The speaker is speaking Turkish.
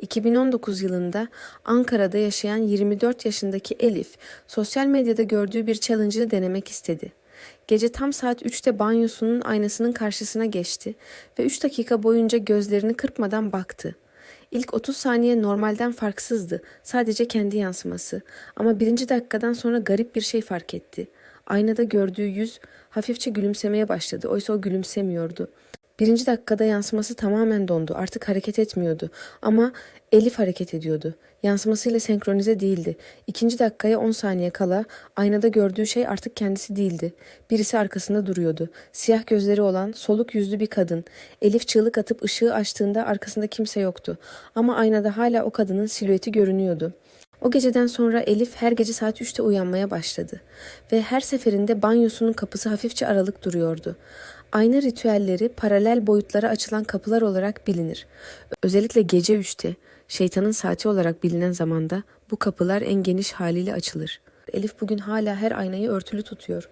2019 yılında Ankara'da yaşayan 24 yaşındaki Elif, sosyal medyada gördüğü bir challenge'ı denemek istedi. Gece tam saat 3'te banyosunun aynasının karşısına geçti ve 3 dakika boyunca gözlerini kırpmadan baktı. İlk 30 saniye normalden farksızdı, sadece kendi yansıması. Ama birinci dakikadan sonra garip bir şey fark etti. Aynada gördüğü yüz hafifçe gülümsemeye başladı, oysa o gülümsemiyordu. Birinci dakikada yansıması tamamen dondu. Artık hareket etmiyordu. Ama Elif hareket ediyordu. Yansımasıyla senkronize değildi. İkinci dakikaya 10 saniye kala aynada gördüğü şey artık kendisi değildi. Birisi arkasında duruyordu. Siyah gözleri olan, soluk yüzlü bir kadın. Elif çığlık atıp ışığı açtığında arkasında kimse yoktu. Ama aynada hala o kadının silüeti görünüyordu. O geceden sonra Elif her gece saat 3'te uyanmaya başladı ve her seferinde banyosunun kapısı hafifçe aralık duruyordu. Ayna ritüelleri paralel boyutlara açılan kapılar olarak bilinir. Özellikle gece 3'te, şeytanın saati olarak bilinen zamanda bu kapılar en geniş haliyle açılır. Elif bugün hala her aynayı örtülü tutuyor.